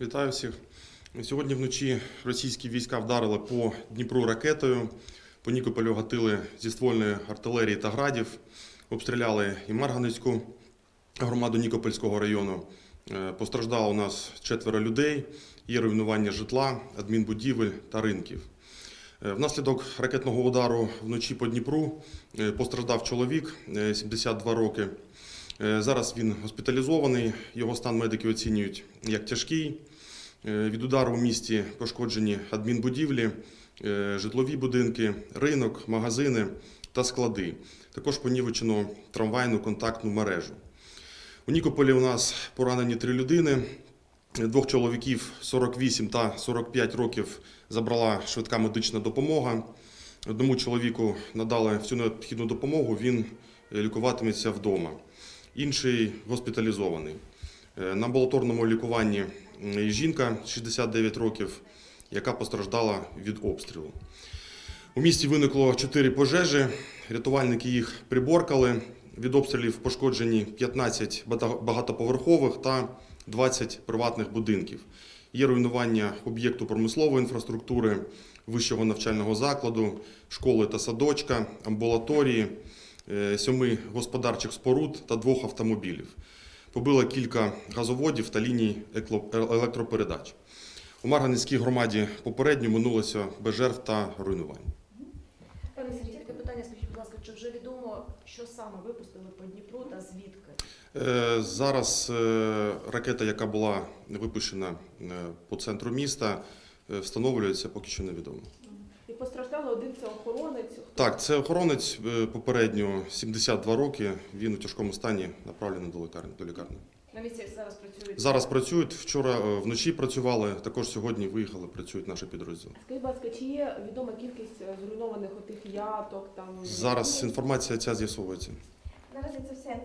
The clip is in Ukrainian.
Вітаю всіх. Сьогодні вночі російські війська вдарили по Дніпру ракетою. По Нікополю гатили зі ствольної артилерії та градів. Обстріляли і Марганецьку громаду Нікопольського району. Е, Постраждало у нас четверо людей. Є руйнування житла, адмінбудівель та ринків. Е, Внаслідок ракетного удару вночі по Дніпру е, постраждав чоловік е, 72 роки. Е, Зараз він госпіталізований. Його стан медики оцінюють як тяжкий. Е, Від удару у місті пошкоджені адмінбудівлі, е, житлові будинки, ринок, магазини та склади. Також понівечено трамвайну контактну мережу. У Нікополі у нас поранені три людини. Двох чоловіків 48 та 45 років забрала швидка медична допомога. Одному чоловіку надали всю необхідну допомогу, він лікуватиметься вдома. Інший госпіталізований. Е, На амбулаторному лікуванні жінка 69 років, яка постраждала від обстрілу. У місті виникло 4 пожежі, рятувальники їх приборкали. Від обстрілів пошкоджені 15 багатоповерхових та 20 приватних будинків. Є руйнування об'єкту промислової інфраструктури, вищого навчального закладу, школи та садочка, амбулаторії, сьоми господарчих споруд та двох автомобілів. Побило кілька газоводів та ліній е- електропередач. У Марганецькій громаді попередньо минулося без жертв та руйнувань. Пане Сергій, таке питання, скажіть, будь ласка, чи вже відомо, що саме випустили по Дніпру та звідки? Е, Зараз е, ракета, яка була випущена е, по центру міста, е, встановлюється, поки що невідомо. Постраждали один це охоронець. Так, це охоронець е, попередньо 72 роки. Він у тяжкому стані направлений до лікарні. До лікарні. На місці зараз працюють. Зараз працюють. Вчора е, вночі працювали. Також сьогодні виїхали. Працюють наші підрозділи. Скажіть, будь ласка, чи є відома кількість е, зруйнованих отих яток там? Зараз інформація ця з'ясовується. Наразі це все